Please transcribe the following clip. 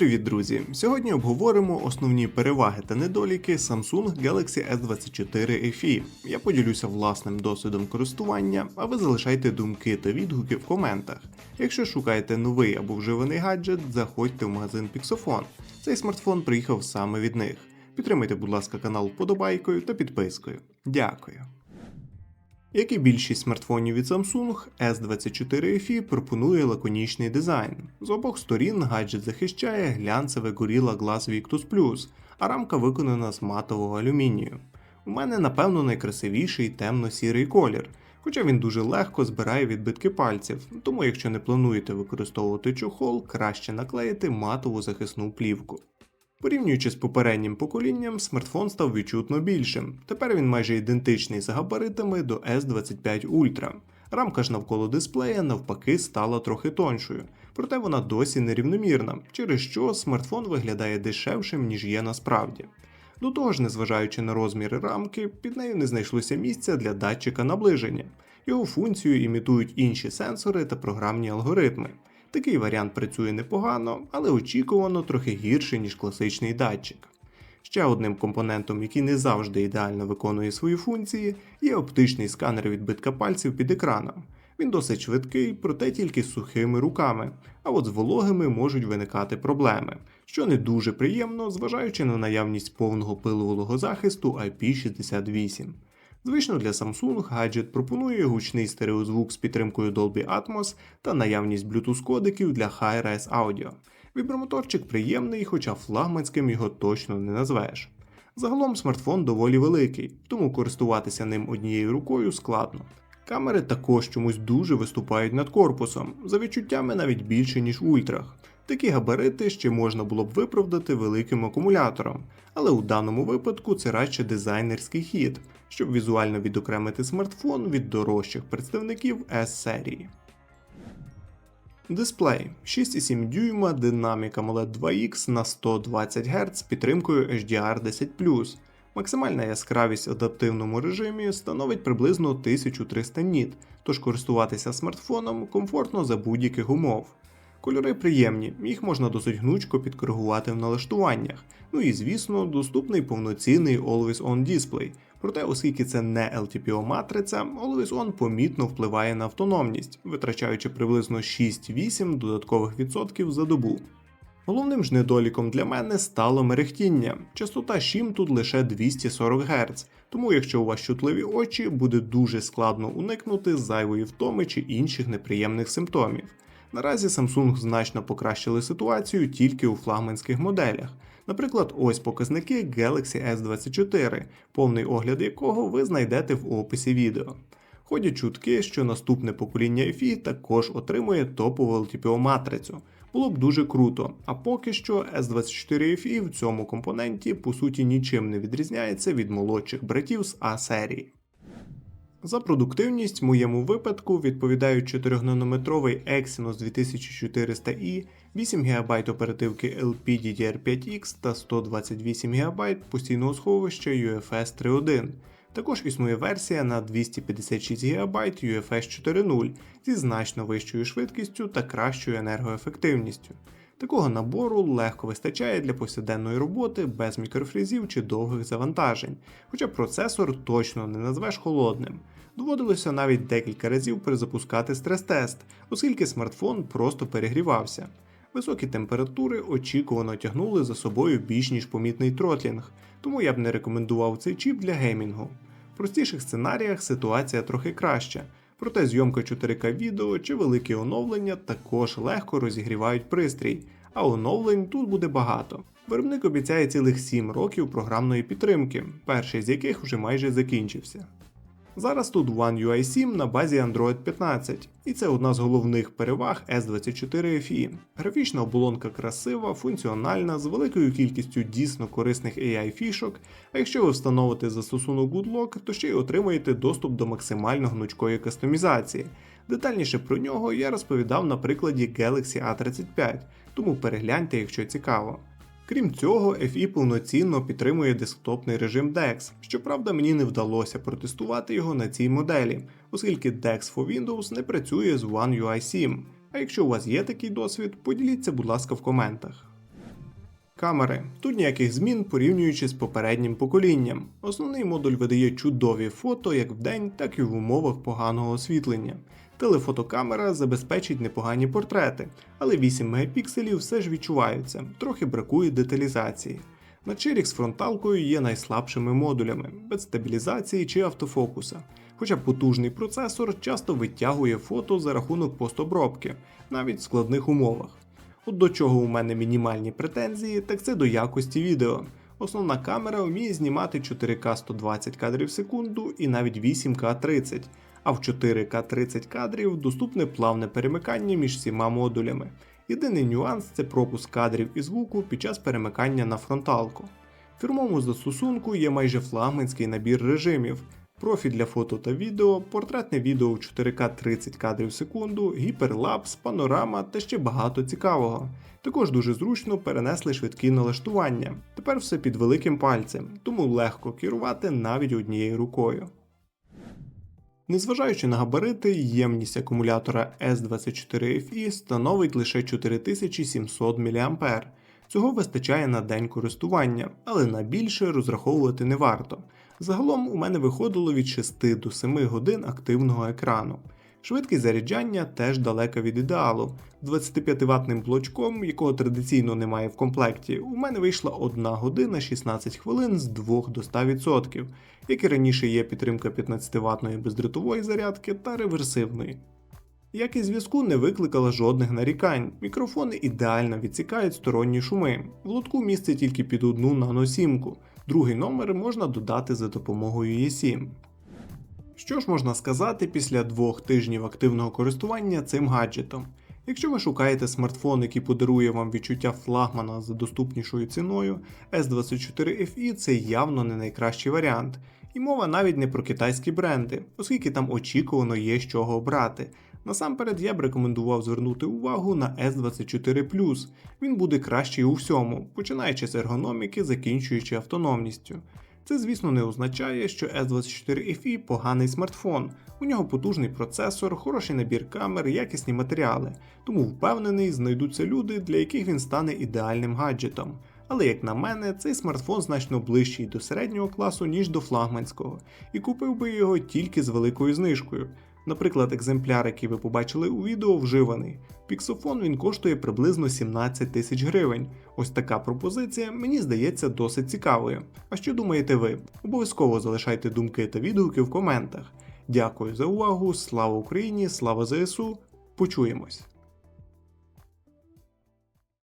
привіт, друзі! Сьогодні обговоримо основні переваги та недоліки Samsung Galaxy S24 FE. Я поділюся власним досвідом користування, а ви залишайте думки та відгуки в коментах. Якщо шукаєте новий або вживаний гаджет, заходьте в магазин Pixofon. Цей смартфон приїхав саме від них. Підтримайте, будь ласка, канал вподобайкою та підпискою. Дякую. Як і більшість смартфонів від Samsung, S24 FE пропонує лаконічний дизайн. З обох сторін гаджет захищає глянцеве Gorilla Glass Victus Plus, а рамка виконана з матового алюмінію. У мене, напевно, найкрасивіший темно-сірий колір, хоча він дуже легко збирає відбитки пальців, тому якщо не плануєте використовувати чохол, краще наклеїти матову захисну плівку. Порівнюючи з попереднім поколінням, смартфон став відчутно більшим. Тепер він майже ідентичний за габаритами до S25 Ultra. Рамка ж навколо дисплея навпаки стала трохи тоншою, проте вона досі нерівномірна, через що смартфон виглядає дешевшим, ніж є насправді. До того ж, незважаючи на розміри рамки, під нею не знайшлося місця для датчика наближення. Його функцію імітують інші сенсори та програмні алгоритми. Такий варіант працює непогано, але очікувано трохи гірше, ніж класичний датчик. Ще одним компонентом, який не завжди ідеально виконує свої функції, є оптичний сканер відбитка пальців під екраном. Він досить швидкий, проте тільки з сухими руками, а от з вологими можуть виникати проблеми, що не дуже приємно, зважаючи на наявність повного пилового захисту IP68. Звично для Samsung гаджет пропонує гучний стереозвук з підтримкою Dolby Atmos та наявність Bluetooth кодиків для Hi-Res Audio. Вібромоторчик приємний, хоча флагманським його точно не назвеш. Загалом смартфон доволі великий, тому користуватися ним однією рукою складно. Камери також чомусь дуже виступають над корпусом, за відчуттями навіть більше, ніж ультрах. Такі габарити ще можна було б виправдати великим акумулятором, але у даному випадку це радше дизайнерський хід, щоб візуально відокремити смартфон від дорожчих представників S-серії. Дисплей 6,7 дюйма Dynamic AMOLED 2X на 120 Гц з підтримкою HDR10 Максимальна яскравість в адаптивному режимі становить приблизно 1300 ніт, тож користуватися смартфоном комфортно за будь-яких умов. Кольори приємні, їх можна досить гнучко підкоригувати в налаштуваннях. Ну і звісно, доступний повноцінний Always On дисплей. Проте, оскільки це не LTPO матриця, Always On помітно впливає на автономність, витрачаючи приблизно 6-8 додаткових відсотків за добу. Головним ж недоліком для мене стало мерехтіння. Частота шім тут лише 240 Гц, тому якщо у вас чутливі очі, буде дуже складно уникнути зайвої втоми чи інших неприємних симптомів. Наразі Samsung значно покращили ситуацію тільки у флагманських моделях. Наприклад, ось показники Galaxy S24, повний огляд якого ви знайдете в описі відео. Ходять чутки, що наступне покоління FE також отримує топову LTPO матрицю. Було б дуже круто, а поки що S24 FE в цьому компоненті по суті нічим не відрізняється від молодших братів з A серії. За продуктивність в моєму випадку відповідають 4-нанометровий Exynos 2400i, 8 ГБ оперативки LPDDR5X та 128 ГБ постійного сховища UFS 3.1. Також існує версія на 256 ГБ UFS 4.0 зі значно вищою швидкістю та кращою енергоефективністю. Такого набору легко вистачає для повсякденної роботи без мікрофрізів чи довгих завантажень, хоча процесор точно не назвеш холодним. Доводилося навіть декілька разів перезапускати стрес-тест, оскільки смартфон просто перегрівався. Високі температури очікувано тягнули за собою більш ніж помітний тротлінг, тому я б не рекомендував цей чіп для геймінгу. В простіших сценаріях ситуація трохи краща, проте зйомка 4К відео чи великі оновлення також легко розігрівають пристрій, а оновлень тут буде багато. Виробник обіцяє цілих 7 років програмної підтримки, перший з яких вже майже закінчився. Зараз тут One UI 7 на базі Android 15, і це одна з головних переваг S24 FE. Графічна оболонка красива, функціональна, з великою кількістю дійсно корисних AI фішок, а якщо ви встановите застосунок GoodLock, то ще й отримаєте доступ до максимально гнучкої кастомізації. Детальніше про нього я розповідав на прикладі Galaxy A35, тому перегляньте, якщо цікаво. Крім цього, FE повноцінно підтримує десктопний режим DeX, щоправда, мені не вдалося протестувати його на цій моделі, оскільки DeX for Windows не працює з One UI 7. А якщо у вас є такий досвід, поділіться, будь ласка, в коментах. Камери. Тут ніяких змін порівнюючи з попереднім поколінням. Основний модуль видає чудові фото як вдень, так і в умовах поганого освітлення. Телефотокамера забезпечить непогані портрети, але 8 мегапікселів все ж відчуваються, трохи бракує деталізації. Начирік з фронталкою є найслабшими модулями, без стабілізації чи автофокуса. Хоча потужний процесор часто витягує фото за рахунок постобробки, навіть в складних умовах. От до чого у мене мінімальні претензії, так це до якості відео. Основна камера вміє знімати 4К 120 кадрів в секунду і навіть 8К 30, а в 4К 30 кадрів доступне плавне перемикання між всіма модулями. Єдиний нюанс це пропуск кадрів і звуку під час перемикання на фронталку. В фірмовому застосунку є майже флагманський набір режимів, профіль для фото та відео, портретне відео у 4К 30 кадрів в секунду, гіперлапс, панорама та ще багато цікавого. Також дуже зручно перенесли швидкі налаштування. Тепер все під великим пальцем, тому легко керувати навіть однією рукою. Незважаючи на габарити, ємність акумулятора S24FE становить лише 4700 мА. Цього вистачає на день користування, але на більше розраховувати не варто. Загалом у мене виходило від 6 до 7 годин активного екрану. Швидкість заряджання теж далека від ідеалу. З 25 ватним блочком, якого традиційно немає в комплекті, у мене вийшла 1 година 16 хвилин з 2 до 100%, як і раніше є підтримка 15 ватної бездротової зарядки та реверсивної. Якість зв'язку не викликала жодних нарікань. Мікрофони ідеально відсікають сторонні шуми. В лотку місце тільки під одну наносімку. Другий номер можна додати за допомогою eSIM. Що ж можна сказати після двох тижнів активного користування цим гаджетом? Якщо ви шукаєте смартфон, який подарує вам відчуття флагмана за доступнішою ціною, S24FE це явно не найкращий варіант. І мова навіть не про китайські бренди, оскільки там очікувано є з чого обрати. Насамперед я б рекомендував звернути увагу на S24 Він буде кращий у всьому, починаючи з ергономіки, закінчуючи автономністю. Це, звісно, не означає, що S24FE поганий смартфон. У нього потужний процесор, хороший набір камер, якісні матеріали, тому впевнений, знайдуться люди, для яких він стане ідеальним гаджетом. Але як на мене, цей смартфон значно ближчий до середнього класу, ніж до флагманського, і купив би його тільки з великою знижкою. Наприклад, екземпляр, який ви побачили у відео, вживаний. Піксофон він коштує приблизно 17 тисяч гривень. Ось така пропозиція мені здається досить цікавою. А що думаєте ви? Обов'язково залишайте думки та відгуки в коментах. Дякую за увагу, слава Україні, слава ЗСУ. Почуємось!